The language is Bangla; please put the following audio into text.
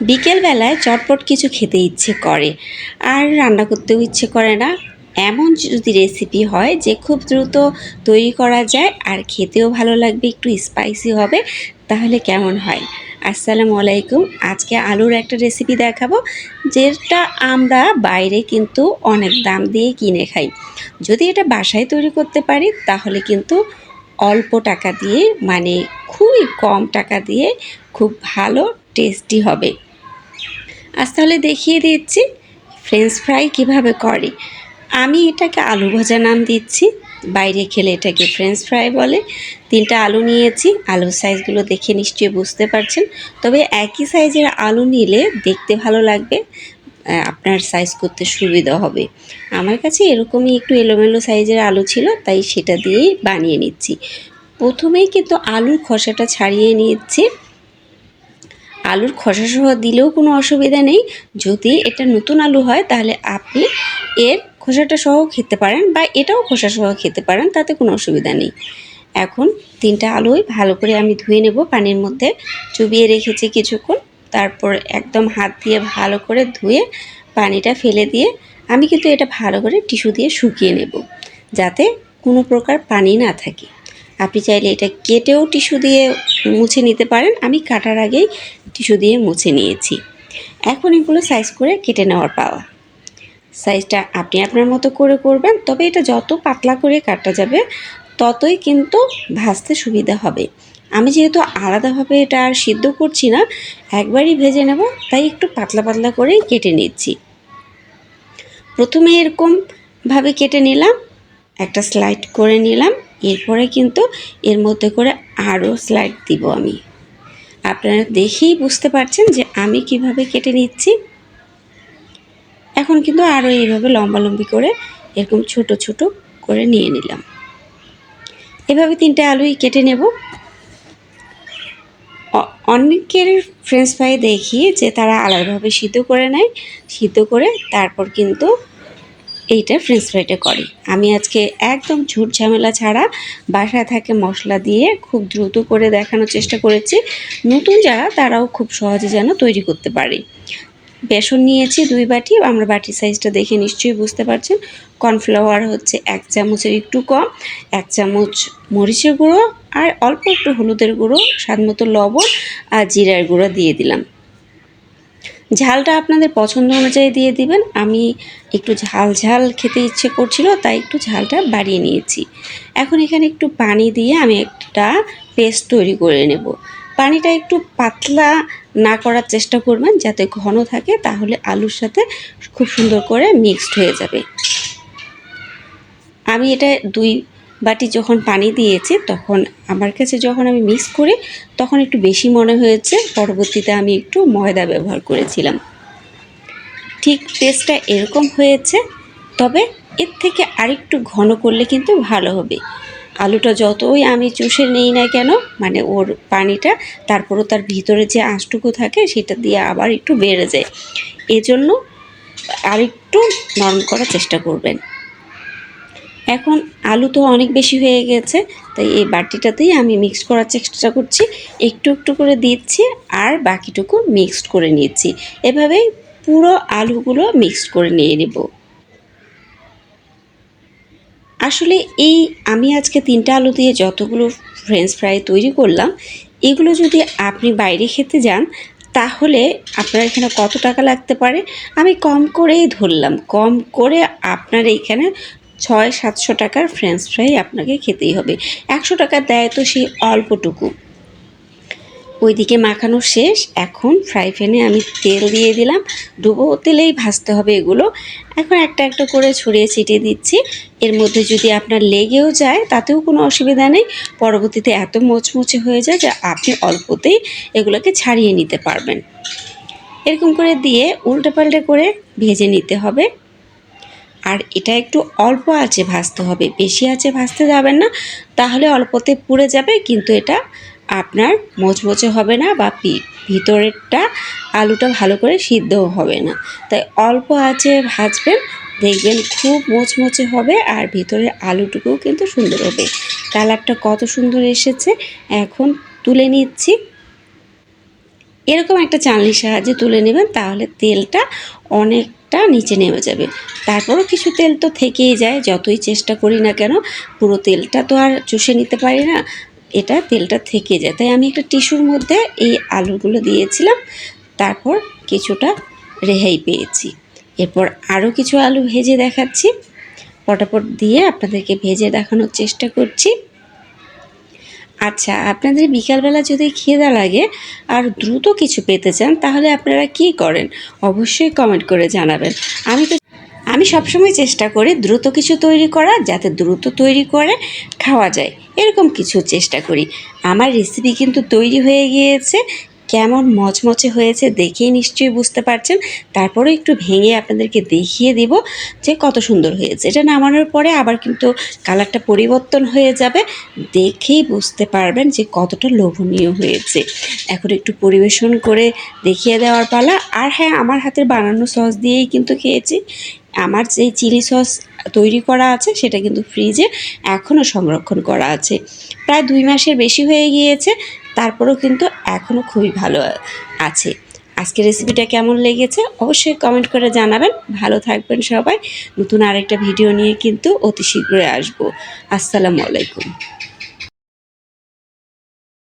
বিকেলবেলায় চটপট কিছু খেতে ইচ্ছে করে। আর রান্না করতেও ইচ্ছে করে না। এমন যদি রেসিপি হয় যে খুব দ্রুত তৈরি করা যায় আর খেতেও ভালো লাগবে, একটু স্পাইসি হবে, তাহলে কেমন হয়? আসসালামু আলাইকুম। আজকে আলুর একটা রেসিপি দেখাবো, যেটা আমরা বাইরে কিন্তু অনেক দাম দিয়ে কিনে খাই। যদি এটা বাসায় তৈরি করতে পারি, তাহলে কিন্তু অল্প টাকা দিয়ে মানে খুবই কম টাকা দিয়ে খুব ভালো টেস্টি হবে। আজ তাহলে দেখিয়ে দিচ্ছি ফ্রেঞ্চ ফ্রাই কীভাবে করে। আমি এটাকে আলু ভাজা নাম দিচ্ছি। বাইরে খেলে এটাকে ফ্রেঞ্চ ফ্রাই বলে। তিনটা আলু নিয়েছি। আলুর সাইজগুলো দেখে নিশ্চয়ই বুঝতে পারছেন। তবে একই সাইজের আলু নিলে দেখতে ভালো লাগবে। আপনার সাইজ করতে সুবিধা হবে। আমার কাছে এরকমই একটু এলোমেলো সাইজের আলু ছিল, তাই সেটা দিয়েই বানিয়ে নিচ্ছি। প্রথমেই কিন্তু আলুর খোসাটা ছাড়িয়ে নিচ্ছি। আলুর খোসা সহ দিলেও কোনো অসুবিধা নেই। যদি এটা নতুন আলু হয়, তাহলে আপনি এর খোসাটা সহ খেতে পারেন বা এটাও খোসা সহ খেতে পারেন, তাতে কোনো অসুবিধা নেই। এখন তিনটা আলুই ভালো করে আমি ধুয়ে নেব, পানির মধ্যে চুবিয়ে রেখেছি কিছুক্ষণ। তারপর একদম হাত দিয়ে ভালো করে ধুয়ে পানিটা ফেলে দিয়ে আমি কিন্তু এটা ভালো করে টিস্যু দিয়ে শুকিয়ে নেব, যাতে কোনো প্রকার পানি না থাকে। আপনি চাইলে এটা কেটেও টিস্যু দিয়ে মুছে নিতে পারেন। আমি কাটার আগেই টিস্যু দিয়ে মুছে নিয়েছি। এখন এগুলো সাইজ করে কেটে নেওয়ার পাওয়া সাইজটা আপনি আপনার মতো করে করবেন, তবে এটা যত পাতলা করে কাটা যাবে, ততই কিন্তু ভাজতে সুবিধা হবে। আমি যেহেতু আলাদাভাবে এটা আর সিদ্ধ করছি না, একবারই ভেজে নেব, তাই একটু পাতলা পাতলা করেই কেটে নিচ্ছি। প্রথমে এরকমভাবে কেটে নিলাম, একটা স্লাইড করে নিলাম। এরপরে কিন্তু এর মধ্যে করে আরও স্লাইড দিব আমি। আপনারা দেখেই বুঝতে পারছেন যে আমি কীভাবে কেটে নিচ্ছি। এখন কিন্তু আরও এইভাবে লম্বালম্বি করে এরকম ছোট ছোট করে নিয়ে নিলাম। এভাবে তিনটে আলুই কেটে নেব। অনেকের ফ্রেঞ্চ ফ্রাই দেখি যে তারা আলাদাভাবে সিদ্ধ করে নেয়। সিদ্ধ করে তারপর কিন্তু এইটা ফ্রেঞ্চ ফ্রাইটা করে। আমি আজকে একদম ঝুট ঝামেলা ছাড়া বাসায় থাকে মশলা দিয়ে খুব দ্রুত করে দেখানোর চেষ্টা করেছি। নতুন যারা তারাও খুব সহজে যেন তৈরি করতে পারে। বেসন নিয়েছি দুই বাটি, আমরা বাটি সাইজটা দেখে নিশ্চয়ই বুঝতে পারছেন। কর্নফ্লাওয়ার হচ্ছে এক চামচের একটু কম, এক চামচ মরিচের গুঁড়ো আর অল্প একটু হলুদের গুঁড়ো স্বাদ মতো লবণ আর জিরার গুঁড়ো দিয়ে দিলাম। ঝালটা আপনাদের পছন্দ অনুযায়ী দিয়ে দিবেন। আমি একটু ঝাল ঝাল খেতে ইচ্ছে করছিল, তাই একটু ঝালটা বাড়িয়ে নিয়েছি। এখন এখানে একটু পানি দিয়ে আমি একটা পেস্ট তৈরি করে নেব। পানিটা একটু পাতলা না করার চেষ্টা করবেন, যাতে ঘন থাকে, তাহলে আলুর সাথে খুব সুন্দর করে মিক্সড হয়ে যাবে। আমি এটা দুই বাটি যখন পানি দিয়েছে, তখন আমার কাছে যখন আমি মিক্স করি, তখন একটু বেশি মনে হয়েছে। পরবর্তীতে আমি একটু ময়দা ব্যবহার করেছিলাম। ঠিক পেস্টটা এরকম হয়েছে, তবে এর থেকে আরেকটু ঘন করলে কিন্তু ভালো হবে। আলুটা যতই আমি চুষে নেই না কেন মানে ওর পানিটা, তারপরও তার ভিতরে যে আঁশটুকু থাকে, সেটা দিয়ে আবার একটু বেড়ে যায়। এজন্য আরেকটু নরম করার চেষ্টা করবেন। এখন আলু তো অনেক বেশি হয়ে গেছে, তাই এই বাটিটাতেই আমি মিক্স করার চেষ্টা করছি। একটু একটু করে দিচ্ছি আর বাকিটুকু মিক্সড করে নিচ্ছি। এভাবেই পুরো আলুগুলো মিক্সড করে নিয়ে নেব। আসলে এই আমি আজকে তিনটা আলু দিয়ে যতগুলো ফ্রেঞ্চ ফ্রাই তৈরি করলাম, এগুলো যদি আপনি বাইরে খেতে যান, তাহলে আপনার এখানে কত টাকা লাগতে পারে? আমি কম করেই ধরলাম, কম করে আপনার এইখানে ছয়, সাতশো টাকার ফ্রেঞ্চ ফ্রাই আপনাকে খেতেই হবে। একশো টাকা দেয় তো সেই অল্পটুকু। ওইদিকে মাখানো শেষ। এখন ফ্রাই প্যানে আমি তেল দিয়ে দিলাম। ডুবো তেলেই ভাজতে হবে এগুলো। এখন একটা একটা করে ছড়িয়ে ছিটিয়ে দিচ্ছি। এর মধ্যে যদি আপনার লেগেও যায়, তাতেও কোনো অসুবিধা নেই। পরবর্তীতে এত মোচমুচে হয়ে যায় যে আপনি অল্পতেই এগুলোকে ছাড়িয়ে নিতে পারবেন। এরকম করে দিয়ে উল্টে পাল্টে করে ভেজে নিতে হবে। আর এটা একটু অল্প আছে ভাজতে হবে। বেশি আছে ভাজতে যাবেন না, তাহলে অল্পতে পুড়ে যাবে, কিন্তু এটা আপনার মোচমোচে হবে না বা ভিতরেরটা আলুটা ভালো করে সিদ্ধও হবে না। তাই অল্প আছে ভাজবেন, দেখবেন খুব মোচমোচে হবে আর ভিতরের আলুটুকুও কিন্তু সুন্দর হবে। কালারটা কত সুন্দর এসেছে, এখন তুলে নিচ্ছি। এরকম একটা চালনির সাহায্যে তুলে নেবেন, তাহলে তেলটা অনেকটা নিচে নেমে যাবে। তারপরও কিছু তেল তো থেকেই যায়, যতই চেষ্টা করি না কেন, পুরো তেলটা তো আর চুষে নিতে পারি না, এটা তেলটা থেকে যায়। তাই আমি একটা টিস্যুর মধ্যে এই আলুগুলো দিয়েছিলাম, তারপর কিছুটা রেহাই পেয়েছি। এরপর আরও কিছু আলু ভেজে দেখাচ্ছি, পটাপট দিয়ে আপনাদেরকে ভেজে দেখানোর চেষ্টা করছি। আচ্ছা আপনাদের বিকালবেলা যদি খিদা লাগে আর দ্রুত কিছু পেতে চান, তাহলে আপনারা কি করেন? অবশ্যই কমেন্ট করে জানাবেন। আমি তো আমি সবসময় চেষ্টা করি দ্রুত কিছু তৈরি করা, যাতে দ্রুত তৈরি করে খাওয়া যায়। এরকম কিছু চেষ্টা করি। আমার রেসিপি কিন্তু তৈরি হয়ে গিয়েছে। কেমন মচমচে হয়েছে দেখেই নিশ্চয়ই বুঝতে পারছেন। তারপরে একটু ভেঙে আপনাদেরকে দেখিয়ে দিব যে কত সুন্দর হয়েছে। এটা নামানোর পরে আবার কিন্তু কালারটা পরিবর্তন হয়ে যাবে। দেখেই বুঝতে পারবেন যে কতটা লোভনীয় হয়েছে। এখন একটু পরিবেশন করে দেখিয়ে দেওয়ার পালা। আর হ্যাঁ আমার হাতের বানানো সস দিয়েই কিন্তু খেয়েছি। আমার যে চিলি সস তৈরি করা আছে, সেটা কিন্তু ফ্রিজে এখনও সংরক্ষণ করা আছে। প্রায় দুই মাসের বেশি হয়ে গিয়েছে। তারপরেও কিন্তু এখনও খুবই ভালো আছে। আজকের রেসিপিটা কেমন লেগেছে অবশ্যই কমেন্ট করে জানাবেন। ভালো থাকবেন সবাই। নতুন আরেকটা ভিডিও নিয়ে কিন্তু অতি শীঘ্রই আসব। আসসালামু আলাইকুম।